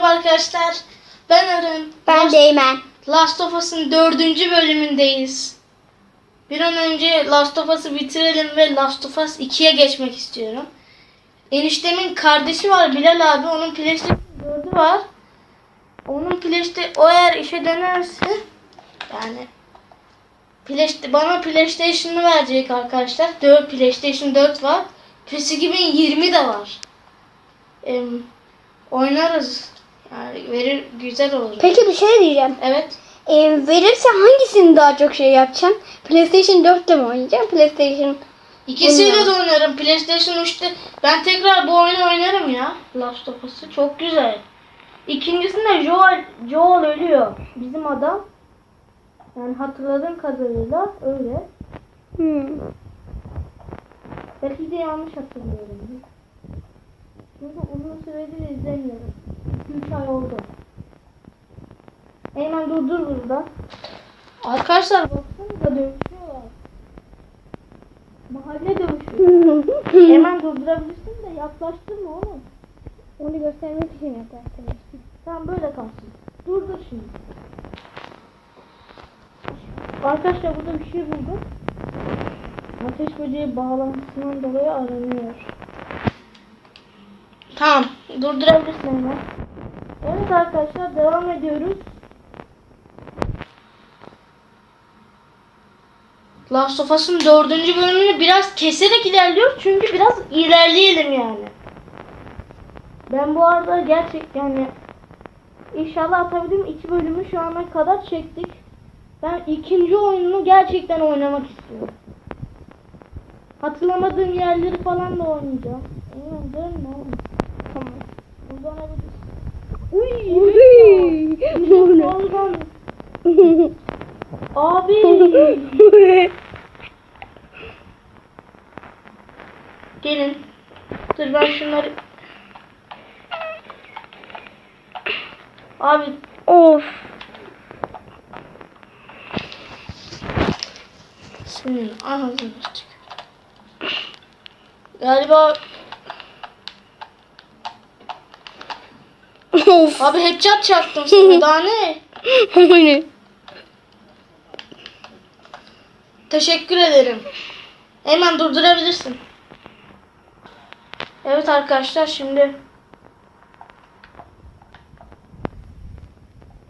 merhaba arkadaşlar. Ben Arın. Ben Last, Değmen. Last of Us'ın dördüncü bölümündeyiz. Bir an önce Last of Us'ı bitirelim ve Last of Us 2'ye geçmek istiyorum. Eniştemin kardeşi var Bilal abi. Onun PlayStation 4'ü var. Onun PlayStation o eğer işe dönerse yani Playsta- bana PlayStation'ı verecek arkadaşlar. 4 PlayStation 4 var. PES 2020 de var. Em, oynarız. Yani verir güzel olur. Peki bir şey diyeceğim. Evet. Ee, verirse hangisini daha çok şey yapacaksın? PlayStation 4'te mi oynayacaksın? PlayStation İkisiyle de oynarım. PlayStation 3'te ben tekrar bu oyunu oynarım ya. Last of Us'ı. Çok güzel. İkincisinde Joel, Joel ölüyor. Bizim adam. Yani hatırladığım kadarıyla öyle. hmm. Belki de yanlış hatırlıyorum. Çünkü uzun süredir izlemiyorum. 2-3 ay oldu. Hemen durdur burada. Arkadaşlar baksanıza dövüşüyorlar. Mahalle dövüşüyor. Hemen durdurabilirsin de yaklaştırma oğlum. Onu göstermek için yaklaştırmıştım. Tamam böyle kalsın. Durdur şimdi. Arkadaşlar burada bir şey buldum. Ateş böceği bağlantısından dolayı aranıyor. Tamam. Durdurabilirsin hemen. Evet arkadaşlar devam ediyoruz. Last of Us'ın dördüncü bölümünü biraz keserek ilerliyoruz çünkü biraz ilerleyelim yani. Ben bu arada gerçekten yani inşallah atabildim iki bölümü şu ana kadar çektik. Ben ikinci oyununu gerçekten oynamak istiyorum. Hatırlamadığım yerleri falan da oynayacağım. Eyvah dönme oğlum. Tamam. Uzanabilirsin. Uy. Oradan. Abi. Gelin. Dur ben şunları. Abi of. senin anasını çık. Galiba Of. abi headshot çaktım sana daha ne? Aynen. Teşekkür ederim. Hemen durdurabilirsin. Evet arkadaşlar şimdi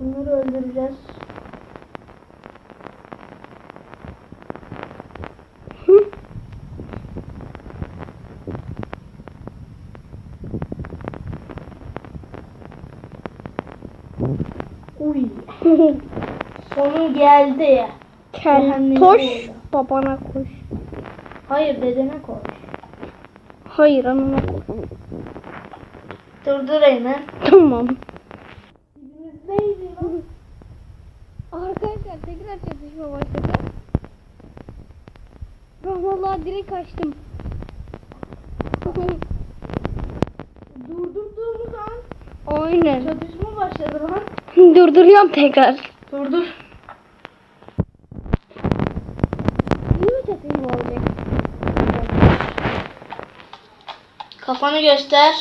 bunları öldüreceğiz. Uy. Sonu geldi. Keltoş babana koş. Hayır dedene koy. Hayır anana koş. Durdur hemen. Tamam. Arkadaşlar tekrar çatışma başladı. Ben vallahi direkt kaçtım. Durdurduğumuz an Aynen. çatışma başladı lan. Durduruyorum tekrar. Durdur. Mi çatışma olacak? Kafanı göster.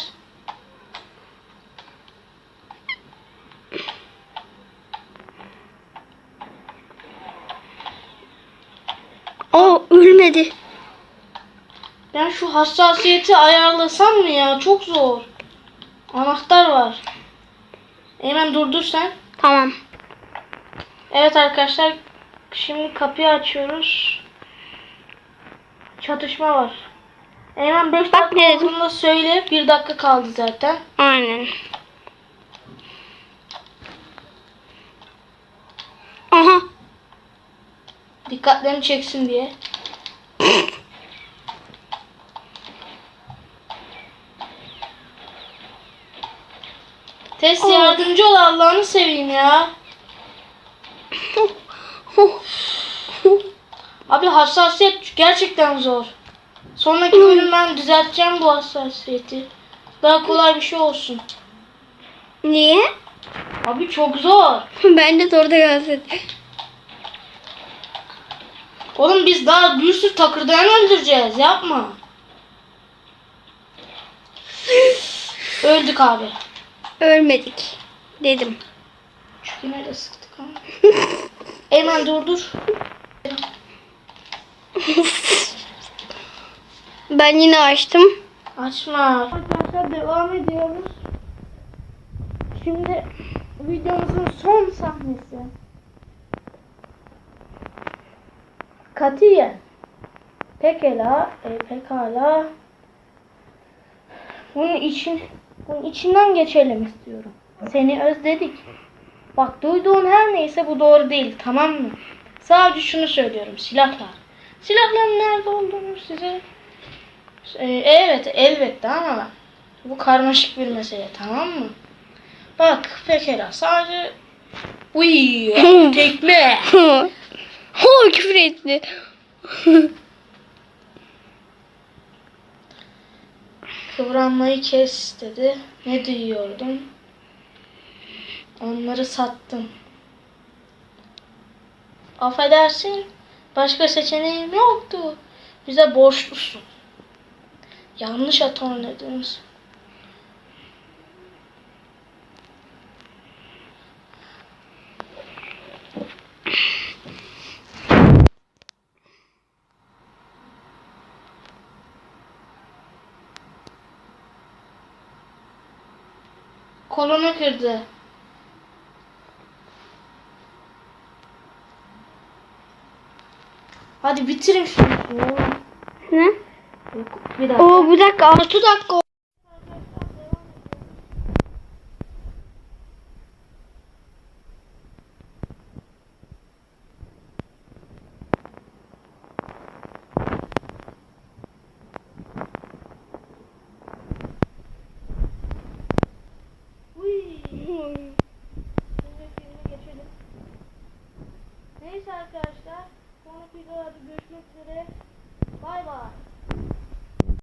Aa ölmedi. Ben şu hassasiyeti ayarlasam mı ya? Çok zor. Anahtar var. Hemen durdur sen. Tamam. Evet arkadaşlar. Şimdi kapıyı açıyoruz. Çatışma var. Hemen 5 Bak dakika olduğunda söyle. 1 dakika kaldı zaten. Aynen. Aha. Dikkatlerini çeksin diye. Test yardımcı ol Allah'ını seveyim ya. Abi hassasiyet gerçekten zor. Sonraki bölüm ben düzelteceğim bu hassasiyeti. Daha kolay bir şey olsun. Niye? Abi çok zor. ben de orada gelsin. Oğlum biz daha bir sürü takırdayan öldüreceğiz. Yapma. Öldük abi. Ölmedik. Dedim. Yine de sıktık ama. Eymen dur dur. Ben yine açtım. Açma. Arkadaşlar devam ediyoruz. Şimdi videomuzun son sahnesi. Katiye. Pekala, e, pekala. Bunun için bunun içinden geçelim istiyorum. Seni özledik. Bak duyduğun her neyse bu doğru değil tamam mı? Sadece şunu söylüyorum silahlar. Silahların nerede olduğunu size ee, evet elbette ama bu karmaşık bir mesele tamam mı? Bak pekala sadece Uy tekme. Ho küfür etti. Kıvranmayı kes dedi. Ne diyordum? Onları sattım. Affedersin. Başka seçeneğim yoktu. Bize borçlusun. Yanlış aton Kolunu kırdı. Hadi bitirin şunu. Ne? Bir dakika. Oo bir dakika 6 dakika.